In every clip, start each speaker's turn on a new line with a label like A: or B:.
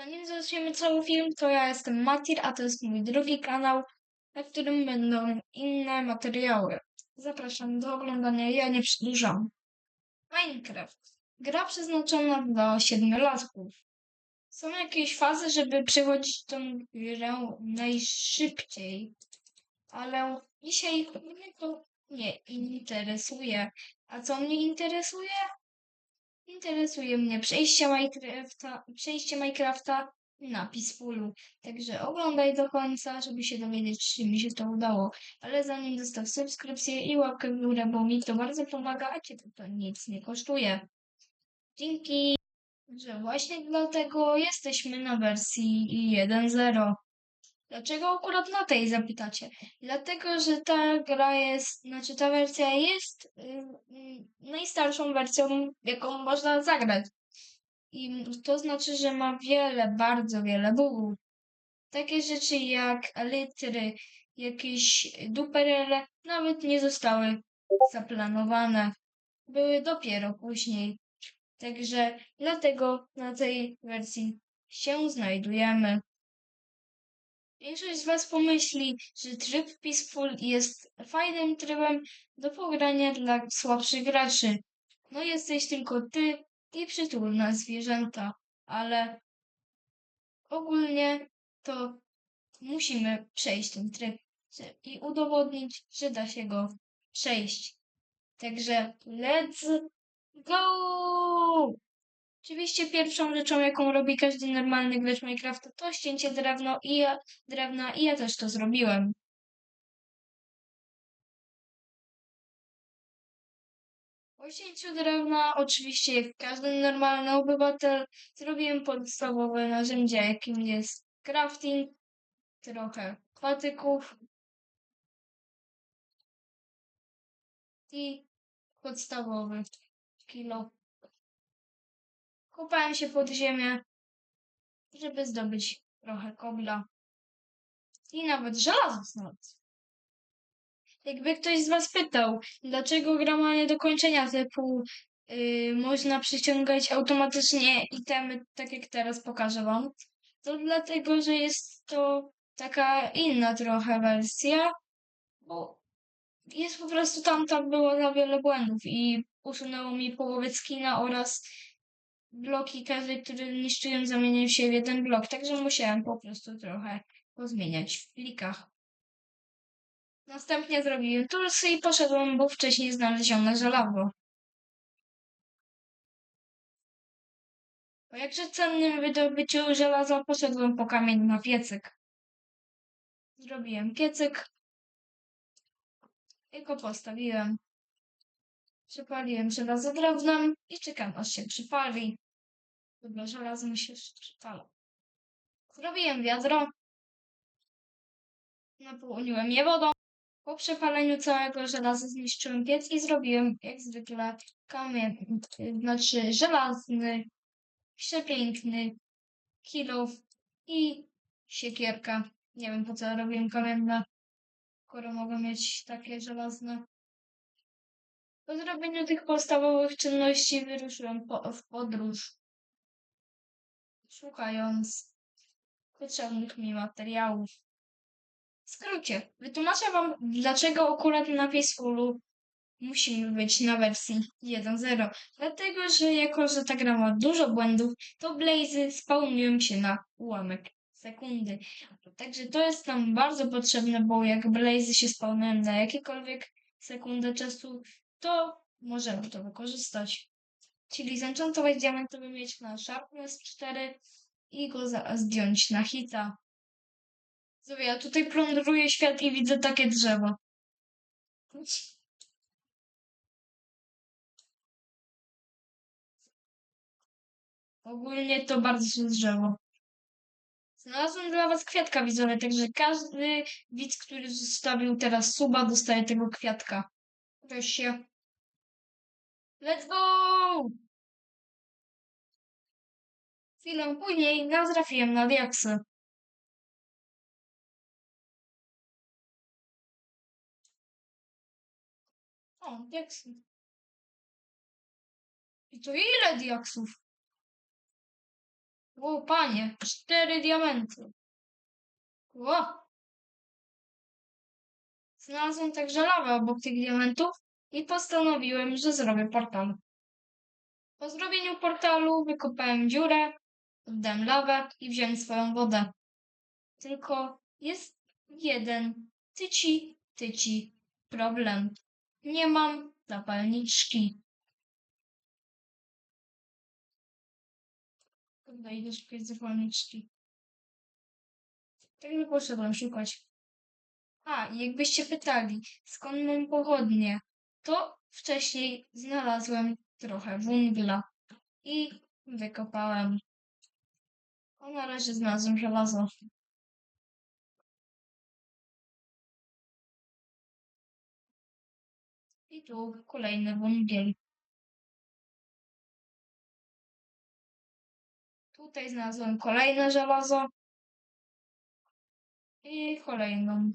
A: Zanim zaczniemy cały film, to ja jestem Matir, a to jest mój drugi kanał, na którym będą inne materiały. Zapraszam do oglądania, ja nie przedłużam. Minecraft. Gra przeznaczona dla siedmiolatków. Są jakieś fazy, żeby przechodzić tą grę najszybciej, ale dzisiaj mnie to nie interesuje. A co mnie interesuje? Interesuje mnie przejście Minecrafta, przejście Minecrafta. Także oglądaj do końca, żeby się dowiedzieć, czy mi się to udało. Ale zanim zostaw subskrypcję i łapkę w górę, bo mi to bardzo pomaga, a cię to nic nie kosztuje. Dzięki, że właśnie dlatego jesteśmy na wersji 1.0. Dlaczego akurat na tej zapytacie? Dlatego, że ta gra jest, znaczy ta wersja jest y, y, najstarszą wersją, jaką można zagrać. I to znaczy, że ma wiele, bardzo wiele bugów. Takie rzeczy jak elytry, jakieś duperele nawet nie zostały zaplanowane. Były dopiero później. Także dlatego na tej wersji się znajdujemy. Większość z Was pomyśli, że tryb Peaceful jest fajnym trybem do pogrania dla słabszych graczy. No jesteś tylko ty i przytulne zwierzęta, ale ogólnie to musimy przejść ten tryb i udowodnić, że da się go przejść. Także let's go! Oczywiście pierwszą rzeczą, jaką robi każdy normalny gracz Minecrafta, to ścięcie drewno i ja, drewna i ja też to zrobiłem. Po ścięciu drewna, oczywiście jak każdy normalny obywatel, zrobiłem podstawowe narzędzia, jakim jest crafting, trochę patyków i podstawowy kilo Kopałem się pod ziemię, żeby zdobyć trochę kobla. I nawet żelazo znalazł. Jakby ktoś z Was pytał, dlaczego gra ma nie do kończenia typu yy, można przyciągać automatycznie itemy, tak jak teraz pokażę Wam, to dlatego, że jest to taka inna trochę wersja, bo jest po prostu tam, tam było za wiele błędów i usunęło mi połowę skina oraz bloki każdy, które niszczyłem, zamienił się w jeden blok, także musiałem po prostu trochę pozmieniać w plikach. Następnie zrobiłem tulsy i poszedłem, bo wcześniej znalezione żelazo. Po jakże cennym wydobyciu żelaza poszedłem po kamień na piecyk. Zrobiłem piecyk i go postawiłem. Przypaliłem żelazo drewnem i czekam aż się przypali. Dobra, żelazo mi się przypala. Zrobiłem wiadro. Napełniłem je wodą. Po przepaleniu całego żelaza zniszczyłem piec i zrobiłem jak zwykle kamień, znaczy żelazny, przepiękny kilof i siekierka. Nie wiem po co robiłem kamienne, skoro mogę mieć takie żelazne. Po zrobieniu tych podstawowych czynności wyruszyłem po, w podróż, szukając potrzebnych mi materiałów. W skrócie, wytłumaczę Wam, dlaczego akurat na Peacefulu musimy być na wersji 1.0. Dlatego, że jako, że ta gra ma dużo błędów, to blazy spawnują się na ułamek sekundy. Także to jest nam bardzo potrzebne, bo jak blazy się spawnują na jakiekolwiek sekundę czasu, to możemy to wykorzystać. Czyli zenchantować diamentowy mieć na Sharpness 4 i go zdjąć na hita. Sobie, ja tutaj plądruję świat i widzę takie drzewo. Ogólnie to bardzo się drzewo. Znalazłem dla was kwiatka widzowie, także każdy widz, który zostawił teraz suba, dostaje tego kwiatka. Się. Let's go! Chwilę później natrafiłem na diaksy. O, diaksy. I to ile diaksów? O, panie, cztery diamenty. Ło! Znalazłem także lawę obok tych diamentów i postanowiłem, że zrobię portal. Po zrobieniu portalu wykopałem dziurę, oddałem lawę i wziąłem swoją wodę. Tylko jest jeden tyci, tyci problem. Nie mam zapalniczki. Kurde, idę szukać zapalniczki. Tak nie poszedłem szukać. A, jakbyście pytali, skąd mam pochodnie, to wcześniej znalazłem trochę węgla i wykopałem. A na razie znalazłem żelazo. I tu kolejny węgiel. Tutaj znalazłem kolejne żelazo. I kolejną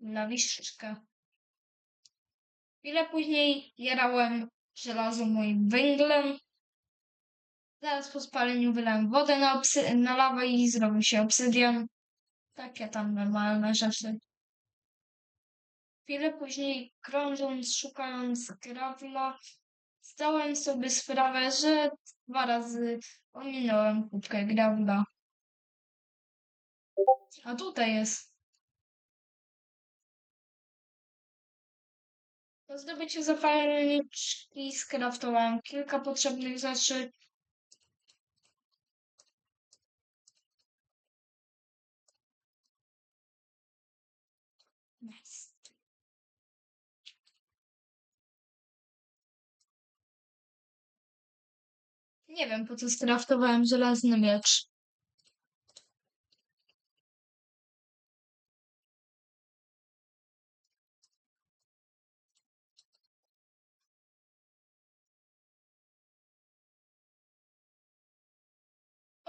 A: lawiszczkę. Chwilę później jarałem żelazo moim węglem. Zaraz po spaleniu wylałem wodę na, obsy- na lawę i zrobił się obsydian. Takie tam normalne rzeczy. Chwilę później, krążąc, szukając gravla, zdałem sobie sprawę, że dwa razy ominąłem kubkę gravla. A tutaj jest. Po zdobyciu zapalniczki skraftowałem kilka potrzebnych rzeczy. Nie wiem, po co skraftowałem żelazny miecz.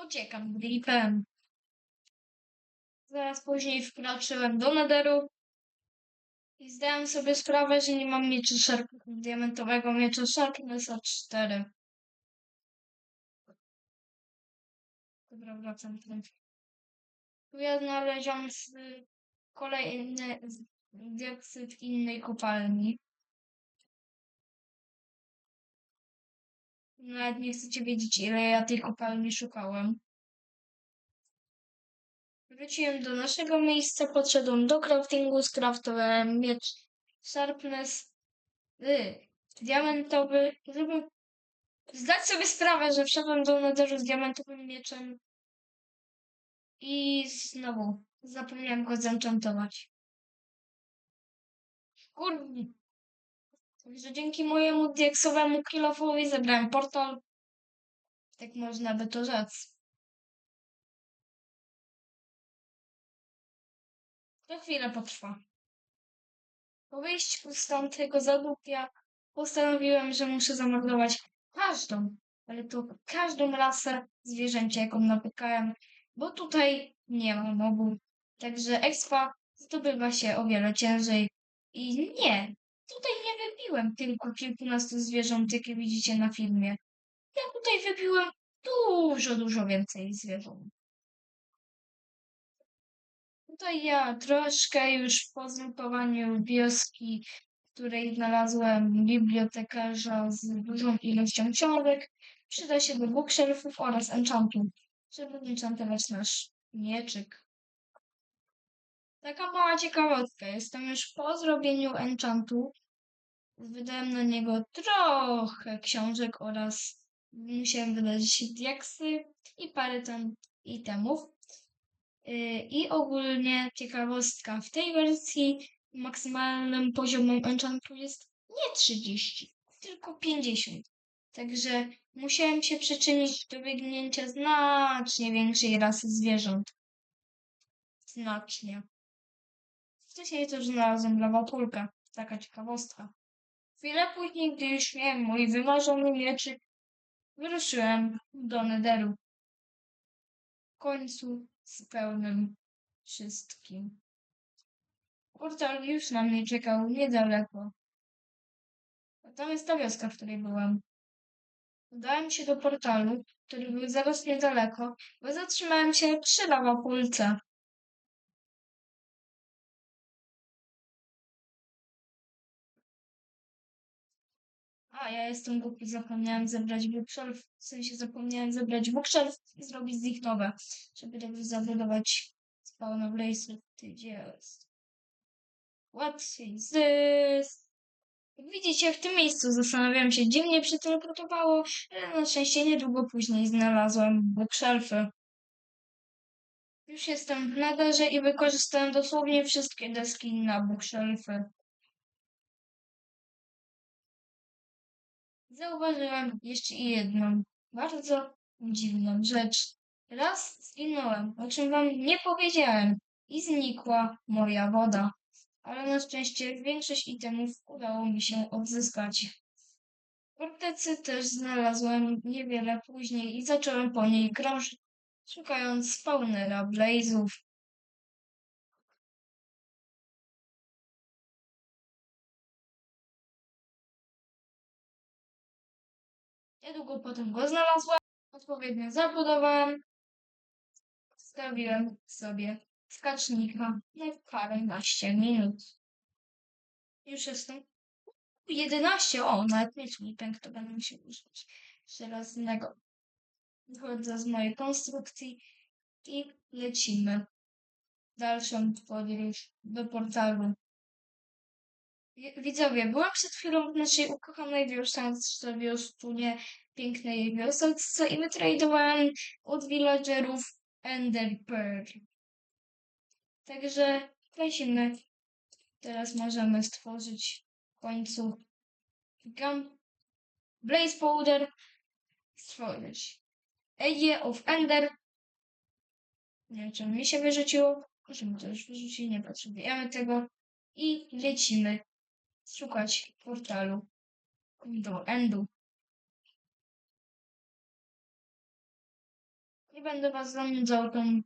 A: Uciekam gripem. Zaraz później wkroczyłem do nederu i zdałem sobie sprawę, że nie mam miecza szarp diamentowego miecza Sharpnessa 4. Dobra, wracam tu. Tu ja znaleziono kolejny dioksyd innej kopalni. Nawet nie chcecie wiedzieć, ile ja tej kopalni szukałem. Wróciłem do naszego miejsca, podszedłem do craftingu, skraftowałem miecz Sharpness y, diamentowy, żeby zdać sobie sprawę, że wszedłem do nederu z diamentowym mieczem i znowu zapomniałem go zenchantować. Kurde. Także dzięki mojemu diaksowemu kilofowi zebrałem portal. Tak można by to rzec. To chwilę potrwa. Po wyjściu z tamtego zadupia postanowiłem, że muszę zamordować każdą, ale to każdą rasę zwierzęcia, jaką napykałem, bo tutaj nie ma mobów. Także expa zdobywa się o wiele ciężej. I nie, tutaj nie wybiłem tylko kilkunastu zwierząt, jakie widzicie na filmie. Ja tutaj wybiłem dużo, dużo więcej zwierząt. Tutaj ja troszkę już po zlupowaniu wioski, w której znalazłem bibliotekarza z dużą ilością książek, przyda się do bookshelfów oraz enchantów, żeby enchantować nasz mieczyk. Taka mała ciekawostka. Jestem już po zrobieniu enchantu. Wydałem na niego trochę książek oraz musiałem wydać diaksy i parę tam itemów. Yy, I ogólnie ciekawostka, w tej wersji maksymalnym poziomem enchantu jest nie 30, tylko 50. Także musiałem się przyczynić do biegnięcia znacznie większej rasy zwierząt. Znacznie. Wcześniej też znalazłem lawapulkę. Taka ciekawostka. Chwilę później, gdy już miałem mój wymarzony mieczyk, wyruszyłem do nederu. W końcu z pełnym wszystkim. Portal już na mnie czekał niedaleko. Jest ta wioska, w której byłem. Udałem się do portalu który był zaraz niedaleko, bo zatrzymałem się przy lawapulce. Ja jestem głupi, zapomniałem zebrać bookshelf, w sensie zapomniałem zebrać bookshelf i zrobić z nich nowe, żeby dobrze zabudować spawn of laser. Ty, jest? What is this? Jak widzicie, w tym miejscu zastanawiałem się, gdzie mnie przeteleportowało, ale na szczęście niedługo później znalazłem bookshelfy. Już jestem w nadarze i wykorzystałem dosłownie wszystkie deski na bookshelfy. Zauważyłem jeszcze jedną bardzo dziwną rzecz. Raz zginąłem, o czym wam nie powiedziałem i znikła moja woda. Ale na szczęście większość itemów udało mi się odzyskać. Fortecy też znalazłem niewiele później i zacząłem po niej krążyć, szukając spawnera blazów. Niedługo potem go znalazłem, odpowiednio zabudowałem, stawiłem sobie skacznika na paręnaście minut. Już jestem 11, o, nawet miecz mi pękł, to będę musiał użyć żelaznego. Wychodzę z mojej konstrukcji i lecimy dalszą podróż do portalu. Widzowie, byłam przed chwilą w naszej ukochanej wiosce, wiostunie, pięknej wiosce i wytradowałem od villagerów Ender Pearl. Także lecimy. Teraz możemy stworzyć w końcu gum, blaze powder, stworzyć Eye of Ender. Nie wiem, czy mi się wyrzuciło. Może mi to już wyrzuci, nie potrzebujemy tego. I lecimy szukać portalu do Endu. Nie będę was zanudzał tą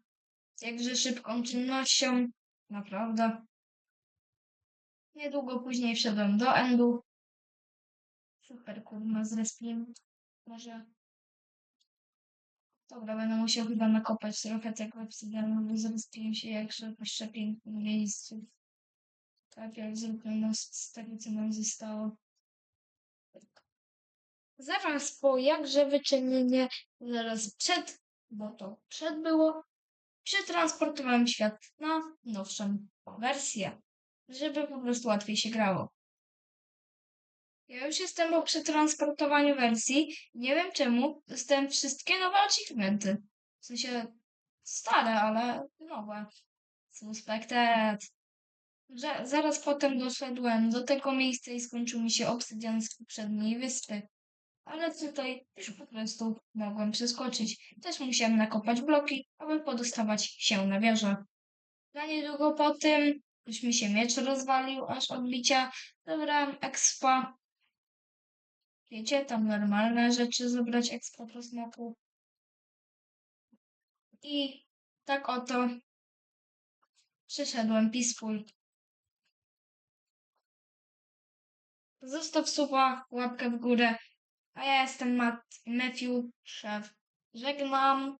A: jakże szybką czynnością. Naprawdę. Niedługo później wszedłem do Endu. Super, kurwa, zrespiłem. Może... Dobra, będę musiał chyba nakopać trochę tego obsydianu, bo zrespiłem się jakże po szczepięknym miejscu. Tak, jak zróbmy most z tego, co nam zostało. Zaraz po jakże wyczynienie, zaraz przed, bo to przed było, przetransportowałem świat na nowszą wersję, żeby po prostu łatwiej się grało. Ja już jestem po przetransportowaniu wersji. Nie wiem czemu. Dostałem wszystkie nowe achievementy. W sensie stare, ale nowe. Suspected. Że zaraz potem doszedłem do tego miejsca i skończył mi się obsydian z poprzedniej wyspy. Ale tutaj już po prostu mogłem przeskoczyć. Też musiałem nakopać bloki, aby podostawać się na wieżę. Za niedługo po tym już mi się miecz rozwalił aż od bicia. Zabrałem expa. Wiecie, tam normalne rzeczy zebrać expa po smoku. I tak oto przyszedłem peaceful. Zostaw suba, łapkę w górę. A ja jestem Matt, Matthew, szef. Żegnam.